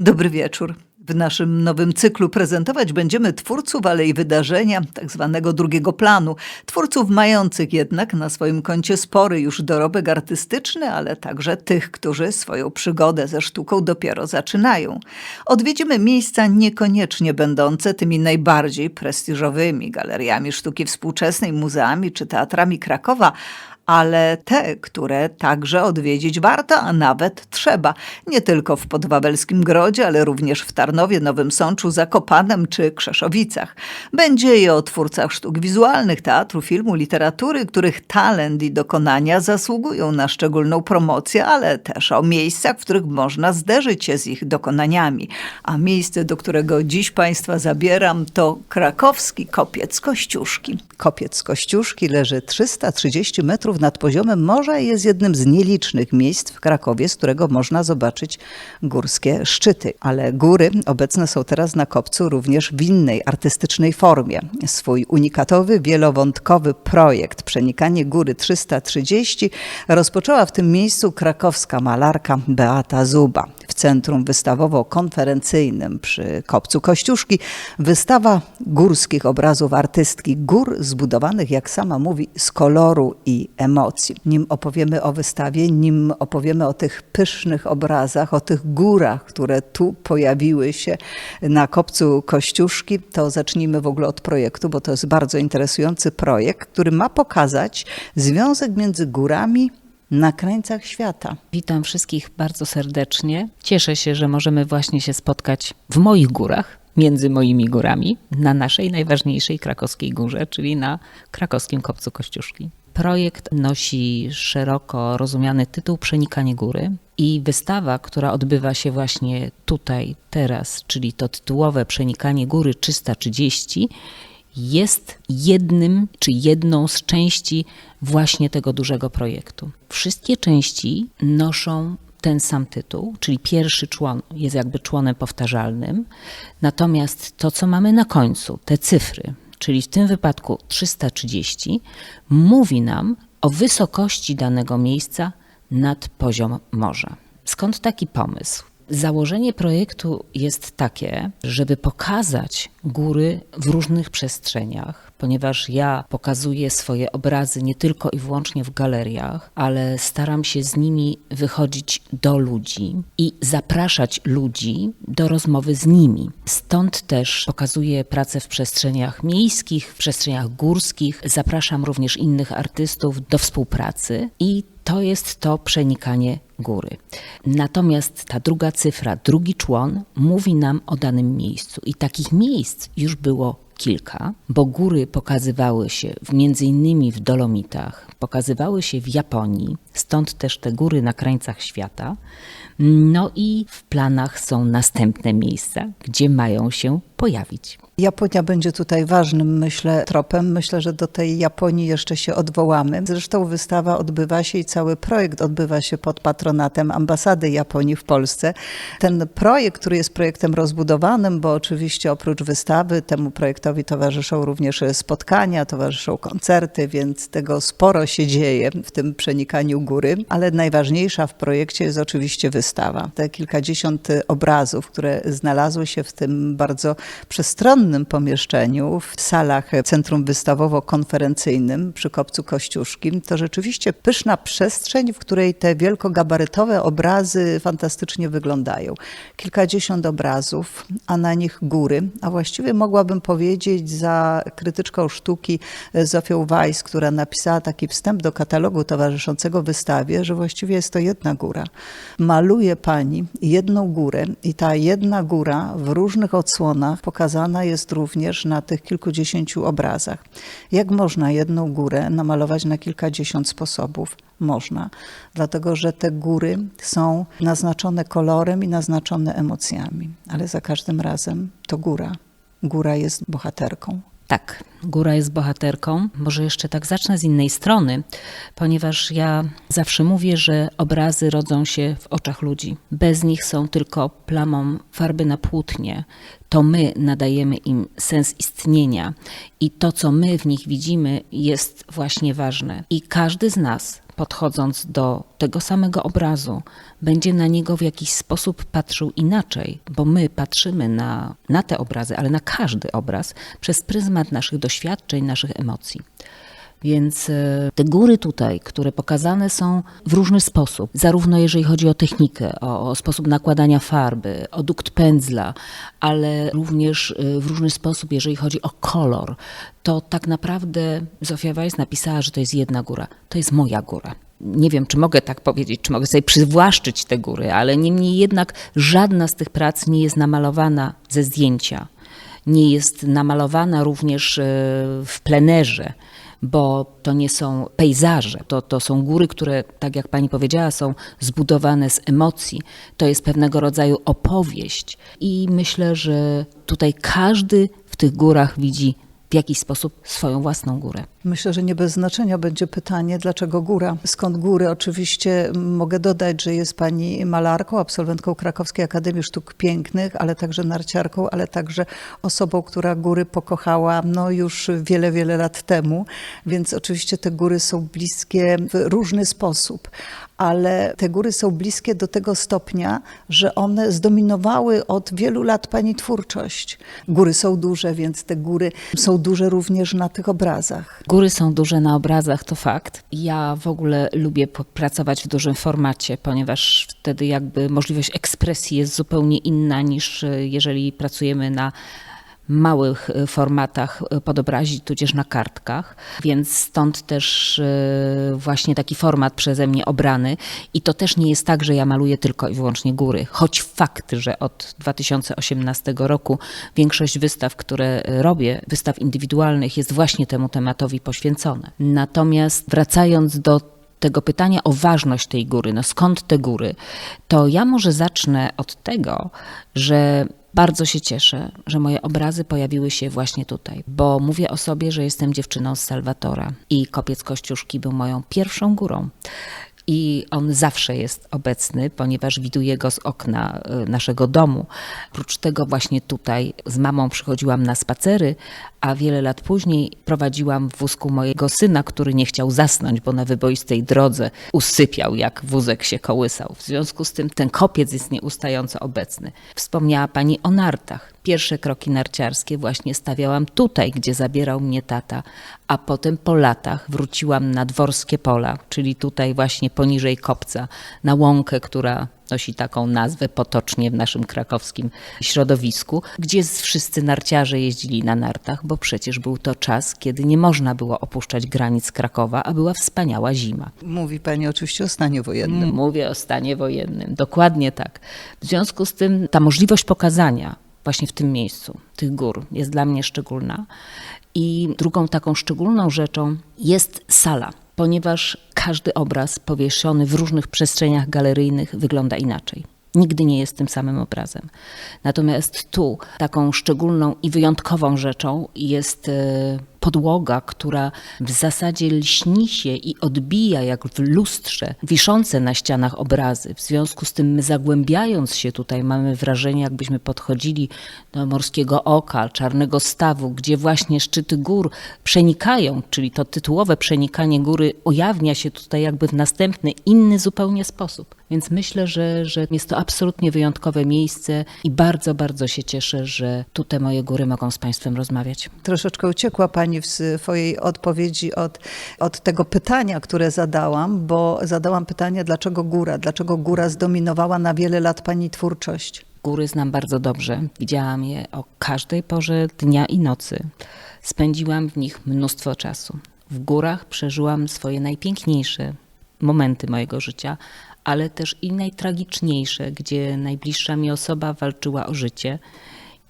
Dobry wieczór. W naszym nowym cyklu prezentować będziemy twórców, ale i wydarzenia tak zwanego drugiego planu. Twórców mających jednak na swoim koncie spory już dorobek artystyczny, ale także tych, którzy swoją przygodę ze sztuką dopiero zaczynają. Odwiedzimy miejsca niekoniecznie będące tymi najbardziej prestiżowymi galeriami sztuki współczesnej, muzeami czy teatrami Krakowa, ale te, które także odwiedzić warto, a nawet trzeba. Nie tylko w Podwawelskim Grodzie, ale również w Tarnowie, Nowym Sączu, Zakopanem czy Krzeszowicach. Będzie i o twórcach sztuk wizualnych, teatru, filmu, literatury, których talent i dokonania zasługują na szczególną promocję, ale też o miejscach, w których można zderzyć się z ich dokonaniami. A miejsce, do którego dziś Państwa zabieram, to krakowski Kopiec Kościuszki. Kopiec Kościuszki leży 330 metrów nad poziomem morza i jest jednym z nielicznych miejsc w Krakowie, z którego można zobaczyć górskie szczyty. Ale góry obecne są teraz na kopcu również w innej artystycznej formie. Swój unikatowy, wielowątkowy projekt Przenikanie Góry 330 rozpoczęła w tym miejscu krakowska malarka Beata Zuba. W centrum wystawowo-konferencyjnym przy Kopcu Kościuszki wystawa górskich obrazów artystki gór zbudowanych, jak sama mówi, z koloru i emocji. Nim opowiemy o wystawie, nim opowiemy o tych pysznych obrazach, o tych górach, które tu pojawiły się na Kopcu Kościuszki, to zacznijmy w ogóle od projektu, bo to jest bardzo interesujący projekt, który ma pokazać związek między górami na krańcach świata. Witam wszystkich bardzo serdecznie. Cieszę się, że możemy właśnie się spotkać w moich górach, między moimi górami, na naszej najważniejszej krakowskiej górze, czyli na krakowskim Kopcu Kościuszki. Projekt nosi szeroko rozumiany tytuł Przenikanie Góry i wystawa, która odbywa się właśnie tutaj, teraz, czyli to tytułowe Przenikanie Góry 330, jest jednym czy jedną z części właśnie tego dużego projektu. Wszystkie części noszą ten sam tytuł, czyli pierwszy człon jest jakby członem powtarzalnym, natomiast to, co mamy na końcu, te cyfry, czyli w tym wypadku 330, mówi nam o wysokości danego miejsca nad poziom morza. Skąd taki pomysł? Założenie projektu jest takie, żeby pokazać góry w różnych przestrzeniach, ponieważ ja pokazuję swoje obrazy nie tylko i wyłącznie w galeriach, ale staram się z nimi wychodzić do ludzi i zapraszać ludzi do rozmowy z nimi. Stąd też pokazuję pracę w przestrzeniach miejskich, w przestrzeniach górskich. Zapraszam również innych artystów do współpracy i to jest to przenikanie góry. Natomiast ta druga cyfra, drugi człon mówi nam o danym miejscu i takich miejsc już było kilka, bo góry pokazywały się w, między innymi w Dolomitach, pokazywały się w Japonii, stąd też te góry na krańcach świata. No i w planach są następne miejsca, gdzie mają się pojawić. Japonia będzie tutaj ważnym, myślę, tropem. Myślę, że do tej Japonii jeszcze się odwołamy. Zresztą wystawa odbywa się i cały projekt odbywa się pod patronatem ambasady Japonii w Polsce. Ten projekt, który jest projektem rozbudowanym, bo oczywiście oprócz wystawy temu projektowi towarzyszą również spotkania, towarzyszą koncerty, więc tego sporo się dzieje w tym przenikaniu góry, ale najważniejsza w projekcie jest oczywiście wystawa. Te kilkadziesiąt obrazów, które znalazły się w tym bardzo przestronnym pomieszczeniu, w salach Centrum Wystawowo-Konferencyjnym przy Kopcu Kościuszkim, to rzeczywiście pyszna przestrzeń, w której te wielkogabarytowe obrazy fantastycznie wyglądają. Kilkadziesiąt obrazów, a na nich góry, a właściwie mogłabym powiedzieć za krytyczką sztuki Zofią Weiss, która napisała taki wstęp do katalogu towarzyszącego wystawie, że właściwie jest to jedna góra. Maluje pani jedną górę i ta jedna góra w różnych odsłonach pokazana jest również na tych kilkudziesięciu obrazach. Jak można jedną górę namalować na kilkadziesiąt sposobów? Można, dlatego że te góry są naznaczone kolorem i naznaczone emocjami, ale za każdym razem to góra. Góra jest bohaterką. Tak, góra jest bohaterką. Może jeszcze tak zacznę z innej strony, ponieważ ja zawsze mówię, że obrazy rodzą się w oczach ludzi. Bez nich są tylko plamą farby na płótnie. To my nadajemy im sens istnienia i to, co my w nich widzimy, jest właśnie ważne. I każdy z nas, podchodząc do tego samego obrazu, będzie na niego w jakiś sposób patrzył inaczej, bo my patrzymy na, na te obrazy, ale na każdy obraz przez pryzmat naszych doświadczeń, naszych emocji. Więc e, te góry tutaj, które pokazane są w różny sposób, zarówno jeżeli chodzi o technikę, o, o sposób nakładania farby, o dukt pędzla, ale również e, w różny sposób, jeżeli chodzi o kolor, to tak naprawdę Zofia Weiss napisała, że to jest jedna góra. To jest moja góra. Nie wiem, czy mogę tak powiedzieć, czy mogę sobie przywłaszczyć te góry, ale niemniej jednak żadna z tych prac nie jest namalowana ze zdjęcia. Nie jest namalowana również e, w plenerze bo to nie są pejzaże, to, to są góry, które, tak jak pani powiedziała, są zbudowane z emocji. To jest pewnego rodzaju opowieść. I myślę, że tutaj każdy w tych górach widzi w jakiś sposób swoją własną górę. Myślę, że nie bez znaczenia będzie pytanie, dlaczego góra? Skąd góry? Oczywiście mogę dodać, że jest pani malarką, absolwentką Krakowskiej Akademii Sztuk Pięknych, ale także narciarką, ale także osobą, która góry pokochała no już wiele, wiele lat temu. Więc oczywiście te góry są bliskie w różny sposób. Ale te góry są bliskie do tego stopnia, że one zdominowały od wielu lat pani twórczość. Góry są duże, więc te góry są duże również na tych obrazach. Góry są duże na obrazach, to fakt. Ja w ogóle lubię pracować w dużym formacie, ponieważ wtedy jakby możliwość ekspresji jest zupełnie inna niż e, jeżeli pracujemy na małych e, formatach e, podobrazi, tudzież na kartkach, więc stąd też e, właśnie taki format przeze mnie obrany i to też nie jest tak, że ja maluję tylko i wyłącznie góry, choć fakt, że od 2018 roku większość wystaw, które robię, wystaw indywidualnych jest właśnie temu tematowi poświęcone. Natomiast wracając do tego pytania o ważność tej góry, no skąd te góry, to ja może zacznę od tego, że bardzo się cieszę, że moje obrazy pojawiły się właśnie tutaj, bo mówię o sobie, że jestem dziewczyną z Salwatora i kopiec Kościuszki był moją pierwszą górą. I on zawsze jest obecny, ponieważ widuję go z okna y, naszego domu. Oprócz tego właśnie tutaj z mamą przychodziłam na spacery, a wiele lat później prowadziłam w wózku mojego syna, który nie chciał zasnąć, bo na wyboistej drodze usypiał, jak wózek się kołysał. W związku z tym ten kopiec jest nieustająco obecny. Wspomniała pani o nartach. Pierwsze kroki narciarskie właśnie stawiałam tutaj, gdzie zabierał mnie tata, a potem po latach wróciłam na dworskie pola, czyli tutaj właśnie poniżej kopca, na łąkę, która nosi taką nazwę potocznie w naszym krakowskim środowisku, gdzie wszyscy narciarze jeździli na nartach, bo przecież był to czas, kiedy nie można było opuszczać granic Krakowa, a była wspaniała zima. Mówi pani oczywiście o stanie wojennym. Mówię o stanie wojennym, dokładnie tak. W związku z tym ta możliwość pokazania właśnie w tym miejscu tych gór jest dla mnie szczególna. I drugą taką szczególną rzeczą jest sala, ponieważ każdy obraz powieszony w różnych przestrzeniach galeryjnych wygląda inaczej. Nigdy nie jest tym samym obrazem. Natomiast tu taką szczególną i wyjątkową rzeczą jest e, podłoga, która w zasadzie lśni się i odbija jak w lustrze wiszące na ścianach obrazy. W związku z tym my zagłębiając się tutaj mamy wrażenie, jakbyśmy podchodzili do Morskiego Oka, Czarnego Stawu, gdzie właśnie szczyty gór przenikają, czyli to tytułowe przenikanie góry ujawnia się tutaj jakby w następny, inny zupełnie sposób. Więc myślę, że, że jest to absolutnie wyjątkowe miejsce i bardzo, bardzo się cieszę, że tutaj moje góry mogą z Państwem rozmawiać. Troszeczkę uciekła Pani w swojej odpowiedzi od, od tego pytania, które zadałam, bo zadałam pytanie, dlaczego góra? Dlaczego góra zdominowała na wiele lat Pani twórczość? Góry znam bardzo dobrze. Widziałam je o każdej porze dnia i nocy. Spędziłam w nich mnóstwo czasu. W górach przeżyłam swoje najpiękniejsze momenty mojego życia, ale też i najtragiczniejsze, gdzie najbliższa mi osoba walczyła o życie.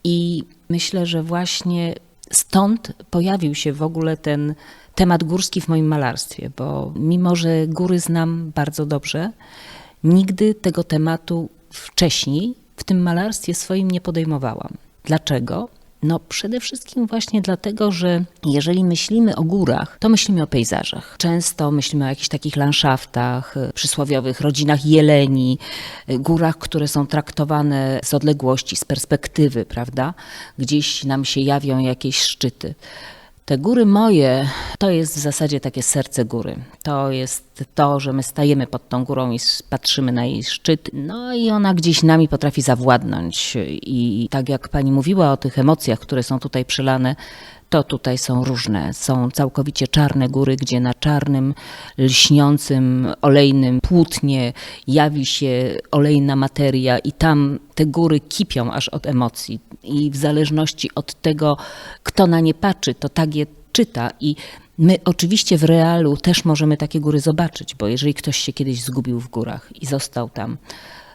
I myślę, że właśnie stąd pojawił się w ogóle ten temat górski w moim malarstwie, bo mimo, że góry znam bardzo dobrze, nigdy tego tematu wcześniej w tym malarstwie swoim nie podejmowałam. Dlaczego? No przede wszystkim właśnie dlatego, że jeżeli myślimy o górach, to myślimy o pejzażach. Często myślimy o jakichś takich landschaftach, y, przysłowiowych rodzinach jeleni, y, górach, które są traktowane z odległości, z perspektywy, prawda? Gdzieś nam się jawią jakieś szczyty. Te góry moje to jest w zasadzie takie serce góry. To jest to, że my stajemy pod tą górą i patrzymy na jej szczyt, no i ona gdzieś nami potrafi zawładnąć. I tak jak pani mówiła o tych emocjach, które są tutaj przelane, to tutaj są różne. Są całkowicie czarne góry, gdzie na czarnym, lśniącym, olejnym płótnie jawi się olejna materia i tam te góry kipią aż od emocji. I w zależności od tego, kto na nie patrzy, to tak je czyta. I my oczywiście w realu też możemy takie góry zobaczyć, bo jeżeli ktoś się kiedyś zgubił w górach i został tam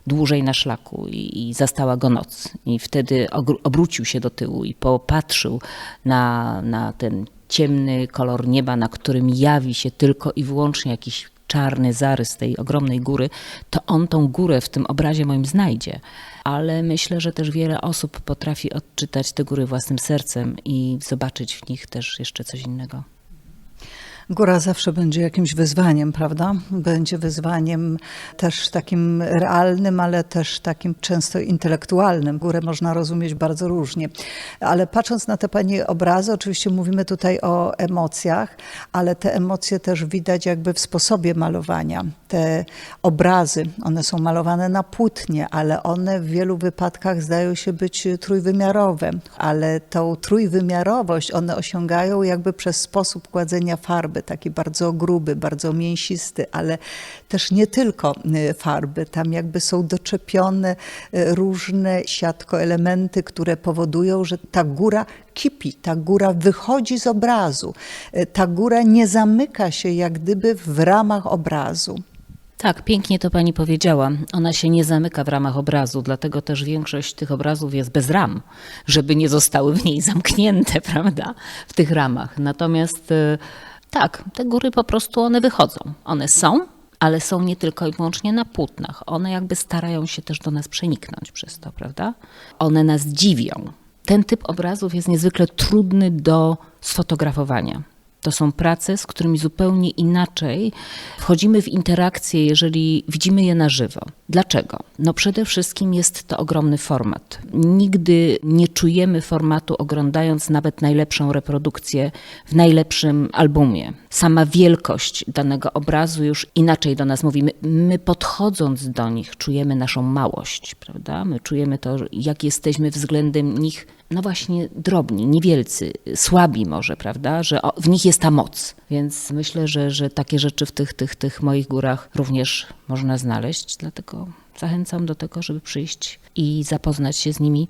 dłużej na szlaku i, i zastała go noc. I wtedy obrócił się do tyłu i popatrzył na, na ten ciemny kolor nieba, na którym jawi się tylko i wyłącznie jakiś czarny zarys tej ogromnej góry, to on tą górę w tym obrazie moim znajdzie. Ale myślę, że też wiele osób potrafi odczytać te góry własnym sercem i zobaczyć w nich też jeszcze coś innego. Góra zawsze będzie jakimś wyzwaniem, prawda? Będzie wyzwaniem też takim realnym, ale też takim często intelektualnym. Górę można rozumieć bardzo różnie. Ale patrząc na te Pani obrazy, oczywiście mówimy tutaj o emocjach, ale te emocje też widać jakby w sposobie malowania. Te obrazy, one są malowane na płótnie, ale one w wielu wypadkach zdają się być trójwymiarowe, ale tą trójwymiarowość one osiągają jakby przez sposób kładzenia farby, taki bardzo gruby, bardzo mięsisty, ale też nie tylko y, farby. Tam jakby są doczepione y, różne siatkoelementy, które powodują, że ta góra kipi, ta góra wychodzi z obrazu. Y, Ta góra nie zamyka się jak gdyby w ramach obrazu. Tak, pięknie to pani powiedziała. Ona się nie zamyka w ramach obrazu, dlatego też większość tych obrazów jest bez ram, żeby nie zostały w niej zamknięte, prawda, w tych ramach. Natomiast tak, te góry po prostu one wychodzą. One są, ale są nie tylko i wyłącznie na płótnach. One jakby starają się też do nas przeniknąć przez to, prawda? One nas dziwią. Ten typ obrazów jest niezwykle trudny do sfotografowania. To są prace, z którymi zupełnie inaczej wchodzimy w interakcję, jeżeli widzimy je na żywo. Dlaczego? No przede wszystkim jest to ogromny format. Nigdy nie czujemy formatu oglądając nawet najlepszą reprodukcję w najlepszym albumie. Sama wielkość danego obrazu już inaczej do nas mówi. My, my podchodząc do nich czujemy naszą małość, prawda? My czujemy to, jak jesteśmy względem nich no właśnie drobni, niewielcy, słabi może, prawda, że w nich jest ta moc. Więc myślę, że, że takie rzeczy w tych, tych, tych moich górach również można znaleźć, dlatego zachęcam do tego, żeby przyjść i zapoznać się z nimi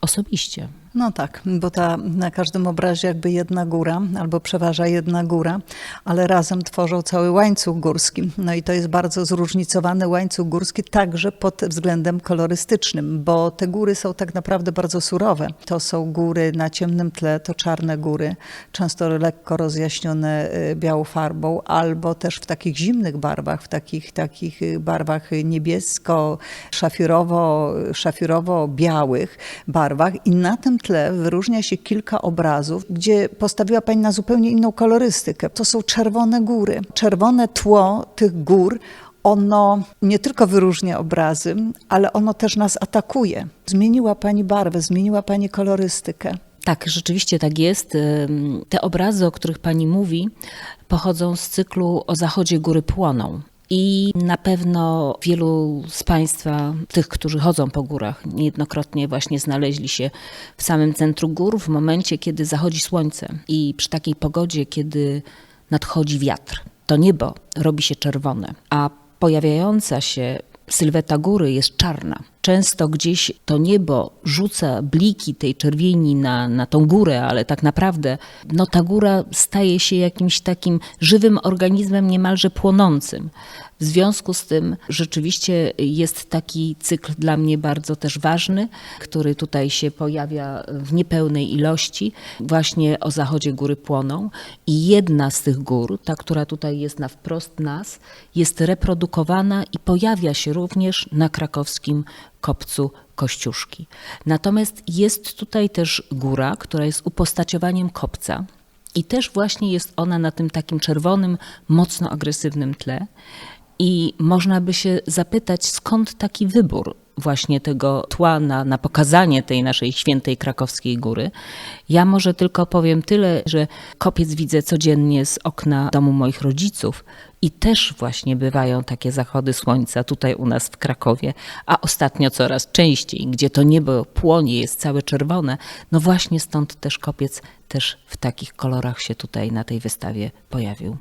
osobiście. No tak, bo ta na każdym obrazie jakby jedna góra, albo przeważa jedna góra, ale razem tworzą cały łańcuch górski. No i to jest bardzo zróżnicowany łańcuch górski także pod względem kolorystycznym, bo te góry są tak naprawdę bardzo surowe. To są góry na ciemnym tle, to czarne góry, często lekko rozjaśnione y, białą farbą, albo też w takich zimnych barwach, w takich, takich y, barwach niebiesko, szafirowo, szafirowo-białych barwach i na tym tle wyróżnia się kilka obrazów, gdzie postawiła Pani na zupełnie inną kolorystykę. To są czerwone góry. Czerwone tło tych gór ono nie tylko wyróżnia obrazy, ale ono też nas atakuje. Zmieniła Pani barwę, zmieniła Pani kolorystykę. Tak, rzeczywiście tak jest. Te obrazy, o których pani mówi, pochodzą z cyklu O zachodzie góry płoną. I na pewno wielu z Państwa, tych, którzy chodzą po górach, niejednokrotnie właśnie znaleźli się w samym centrum gór w momencie, kiedy zachodzi słońce i przy takiej pogodzie, kiedy nadchodzi wiatr. To niebo robi się czerwone, a pojawiająca się sylweta góry jest czarna. Często gdzieś to niebo rzuca bliki tej czerwieni na, na tą górę, ale tak naprawdę no, ta góra staje się jakimś takim żywym organizmem niemalże płonącym. W związku z tym rzeczywiście jest taki cykl dla mnie bardzo też ważny, który tutaj się pojawia w niepełnej ilości, właśnie o zachodzie góry płoną. I jedna z tych gór, ta, która tutaj jest na wprost nas, jest reprodukowana i pojawia się również na krakowskim kopcu Kościuszki. Natomiast jest tutaj też góra, która jest upostaciowaniem kopca. I też właśnie jest ona na tym takim czerwonym, mocno agresywnym tle. I można by się zapytać, skąd taki wybór właśnie tego tła na, na pokazanie tej naszej świętej krakowskiej góry. Ja może tylko powiem tyle, że kopiec widzę codziennie z okna domu moich rodziców i też właśnie bywają takie zachody słońca tutaj u nas w Krakowie, a ostatnio coraz częściej, gdzie to niebo płonie, jest całe czerwone, no właśnie stąd też kopiec też w takich kolorach się tutaj na tej wystawie pojawił.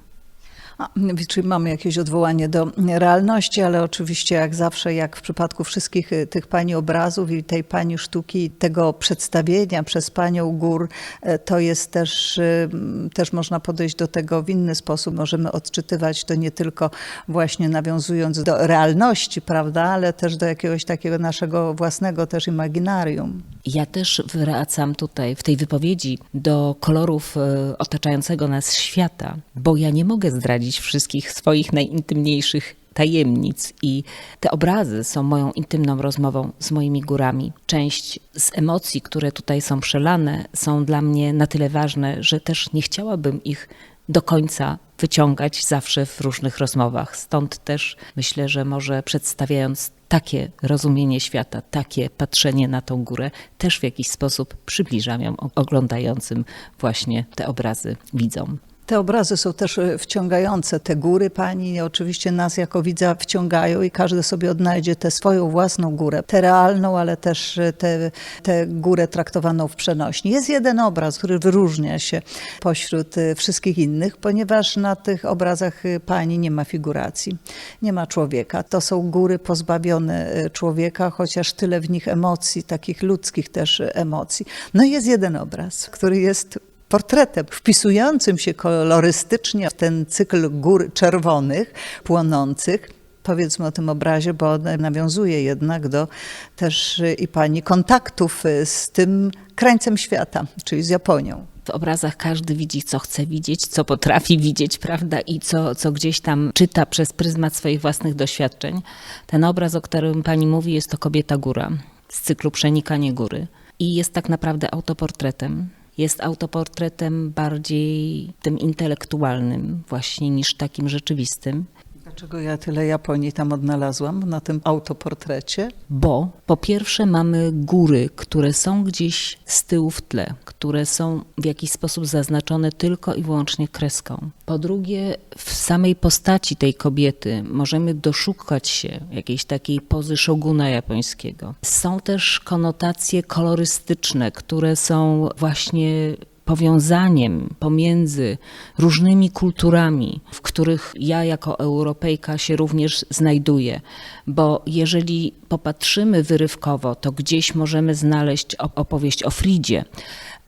Czyli mamy jakieś odwołanie do realności, ale oczywiście jak zawsze, jak w przypadku wszystkich y, tych pani obrazów i tej pani sztuki, tego przedstawienia przez panią gór, e, to jest też, y, też można podejść do tego w inny sposób. Możemy odczytywać to nie tylko właśnie nawiązując do realności, prawda, ale też do jakiegoś takiego naszego własnego też imaginarium. Ja też wracam tutaj w tej wypowiedzi do kolorów otaczającego nas świata, bo ja nie mogę zdradzić wszystkich swoich najintymniejszych tajemnic i te obrazy są moją intymną rozmową z moimi górami. Część z emocji, które tutaj są przelane, są dla mnie na tyle ważne, że też nie chciałabym ich do końca wyciągać zawsze w różnych rozmowach. Stąd też myślę, że może przedstawiając takie rozumienie świata, takie patrzenie na tą górę, też w jakiś sposób przybliżam ją oglądającym właśnie te obrazy widzom. Te obrazy są też e, wciągające. Te góry pani oczywiście nas jako widza wciągają i każdy sobie odnajdzie tę swoją własną górę. Tę realną, ale też e, tę, tę górę traktowaną w przenośni. Jest jeden obraz, który wyróżnia się pośród e, wszystkich innych, ponieważ na tych obrazach pani nie ma figuracji, nie ma człowieka. To są góry pozbawione człowieka, chociaż tyle w nich emocji, takich ludzkich też emocji. No i jest jeden obraz, który jest portretem wpisującym się kolorystycznie w ten cykl gór czerwonych, płonących. Powiedzmy o tym obrazie, bo nawiązuje jednak do też i pani kontaktów z tym krańcem świata, czyli z Japonią. W obrazach każdy widzi, co chce widzieć, co potrafi widzieć, prawda, i co, co gdzieś tam czyta przez pryzmat swoich własnych doświadczeń. Ten obraz, o którym pani mówi, jest to Kobieta Góra z cyklu Przenikanie Góry i jest tak naprawdę autoportretem jest autoportretem bardziej tym intelektualnym właśnie niż takim rzeczywistym. Dlaczego ja tyle Japonii tam odnalazłam na tym autoportrecie? Bo po pierwsze mamy góry, które są gdzieś z tyłu w tle, które są w jakiś sposób zaznaczone tylko i wyłącznie kreską. Po drugie, w samej postaci tej kobiety możemy doszukać się jakiejś takiej pozy szoguna japońskiego. Są też konotacje kolorystyczne, które są właśnie powiązaniem pomiędzy różnymi kulturami, w których ja jako Europejka się również znajduję. Bo jeżeli popatrzymy wyrywkowo, to gdzieś możemy znaleźć opowieść o Fridzie,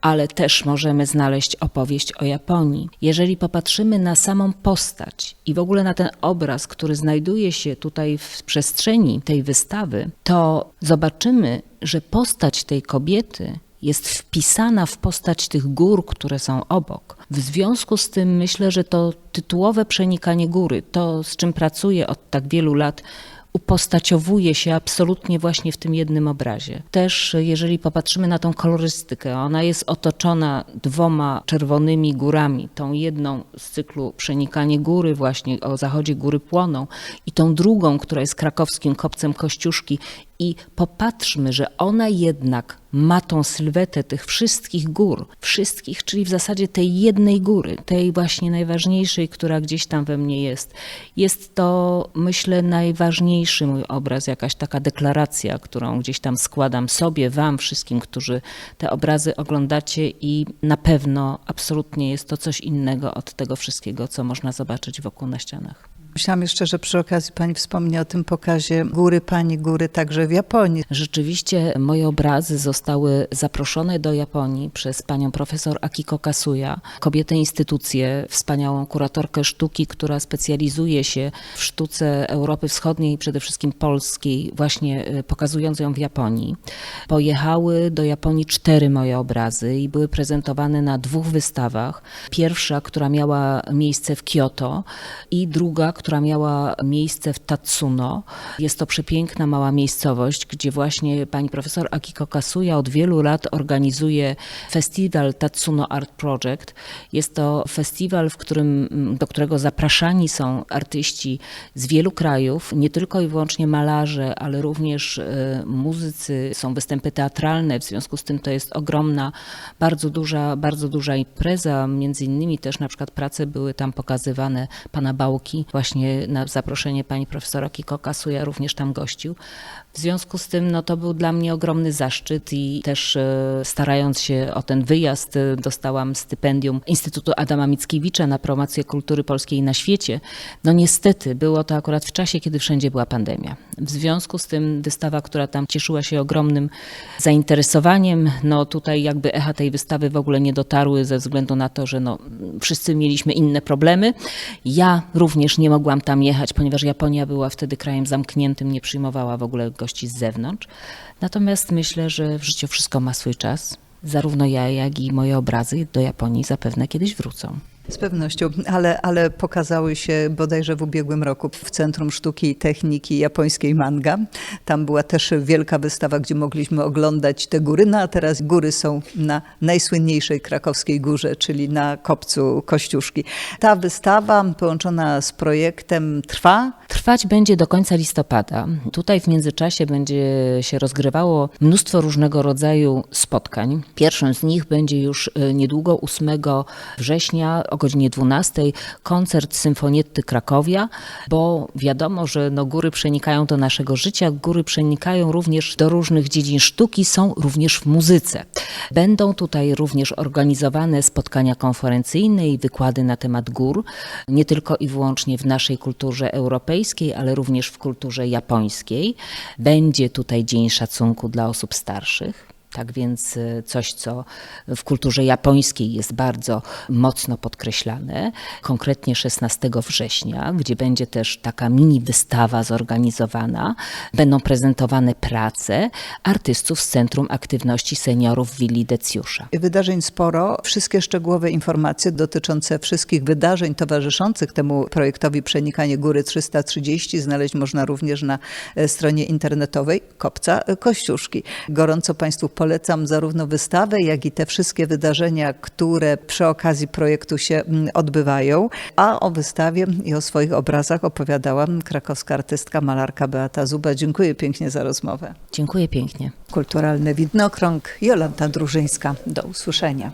ale też możemy znaleźć opowieść o Japonii. Jeżeli popatrzymy na samą postać i w ogóle na ten obraz, który znajduje się tutaj w przestrzeni tej wystawy, to zobaczymy, że postać tej kobiety jest wpisana w postać tych gór, które są obok. W związku z tym myślę, że to tytułowe przenikanie góry, to z czym pracuję od tak wielu lat, upostaciowuje się absolutnie właśnie w tym jednym obrazie. Też jeżeli popatrzymy na tą kolorystykę, ona jest otoczona dwoma czerwonymi górami. Tą jedną z cyklu Przenikanie Góry, właśnie o zachodzie góry płoną i tą drugą, która jest krakowskim kopcem Kościuszki i popatrzmy, że ona jednak ma tą sylwetę tych wszystkich gór, wszystkich, czyli w zasadzie tej jednej góry, tej właśnie najważniejszej, która gdzieś tam we mnie jest. Jest to, myślę, najważniejszy mój obraz, jakaś taka deklaracja, którą gdzieś tam składam sobie, wam, wszystkim, którzy te obrazy oglądacie i na pewno absolutnie jest to coś innego od tego wszystkiego, co można zobaczyć wokół na ścianach. Myślałam jeszcze, że przy okazji pani wspomni o tym pokazie Góry Pani Góry także w Japonii. Rzeczywiście moje obrazy zostały zaproszone do Japonii przez panią profesor Akiko Kasuya, kobietę instytucję, wspaniałą kuratorkę sztuki, która specjalizuje się w sztuce Europy Wschodniej przede wszystkim polskiej, właśnie e, pokazując ją w Japonii. Pojechały do Japonii cztery moje obrazy i były prezentowane na dwóch wystawach. Pierwsza, która miała miejsce w Kyoto i druga, która miała miejsce w Tatsuno. Jest to przepiękna mała miejscowość, gdzie właśnie pani profesor Akiko Kasuya od wielu lat organizuje festiwal Tatsuno Art Project. Jest to festiwal, w którym, do którego zapraszani są artyści z wielu krajów, nie tylko i wyłącznie malarze, ale również e, muzycy, są występy teatralne, w związku z tym to jest ogromna, bardzo duża, bardzo duża impreza, między innymi też na przykład prace były tam pokazywane pana Bałki, właśnie na zaproszenie pani profesora Kiko Kasuja również tam gościł. W związku z tym no, to był dla mnie ogromny zaszczyt i też e, starając się o ten wyjazd e, dostałam stypendium Instytutu Adama Mickiewicza na promocję kultury polskiej na świecie. No niestety było to akurat w czasie, kiedy wszędzie była pandemia. W związku z tym wystawa, która tam cieszyła się ogromnym zainteresowaniem, no tutaj jakby echa tej wystawy w ogóle nie dotarły ze względu na to, że no, wszyscy mieliśmy inne problemy. Ja również nie mogłam tam jechać, ponieważ Japonia była wtedy krajem zamkniętym, nie przyjmowała w ogóle gości z zewnątrz. Natomiast myślę, że w życiu wszystko ma swój czas. Zarówno ja, jak i moje obrazy do Japonii zapewne kiedyś wrócą. Z pewnością, ale, ale pokazały się bodajże w ubiegłym roku w Centrum Sztuki i Techniki Japońskiej Manga. Tam była też wielka wystawa, gdzie mogliśmy oglądać te góry, no a teraz góry są na najsłynniejszej krakowskiej górze, czyli na kopcu Kościuszki. Ta wystawa połączona z projektem trwa. Trwać będzie do końca listopada. Tutaj w międzyczasie będzie się rozgrywało mnóstwo różnego rodzaju spotkań. Pierwszym z nich będzie już e, niedługo 8 września o godzinie 12 koncert Symfonietty Krakowia, bo wiadomo, że no góry przenikają do naszego życia, góry przenikają również do różnych dziedzin sztuki, są również w muzyce. Będą tutaj również organizowane spotkania konferencyjne i wykłady na temat gór, nie tylko i wyłącznie w naszej kulturze europejskiej, ale również w kulturze japońskiej. Będzie tutaj Dzień Szacunku dla osób starszych. Tak więc y, coś, co w kulturze japońskiej jest bardzo mocno podkreślane, konkretnie 16 września, gdzie będzie też taka mini wystawa zorganizowana, będą prezentowane prace artystów z Centrum Aktywności Seniorów Willi Decjusza. Wydarzeń sporo. Wszystkie szczegółowe informacje dotyczące wszystkich wydarzeń towarzyszących temu projektowi Przenikanie Góry 330 znaleźć można również na e, stronie internetowej Kopca Kościuszki. Gorąco Państwu polecam zarówno wystawę, jak i te wszystkie wydarzenia, które przy okazji projektu się mm, odbywają. A o wystawie i o swoich obrazach opowiadała krakowska artystka, malarka Beata Zuba. Dziękuję pięknie za rozmowę. Dziękuję pięknie. Kulturalny Widnokrąg, Jolanta Drużyńska. Do usłyszenia.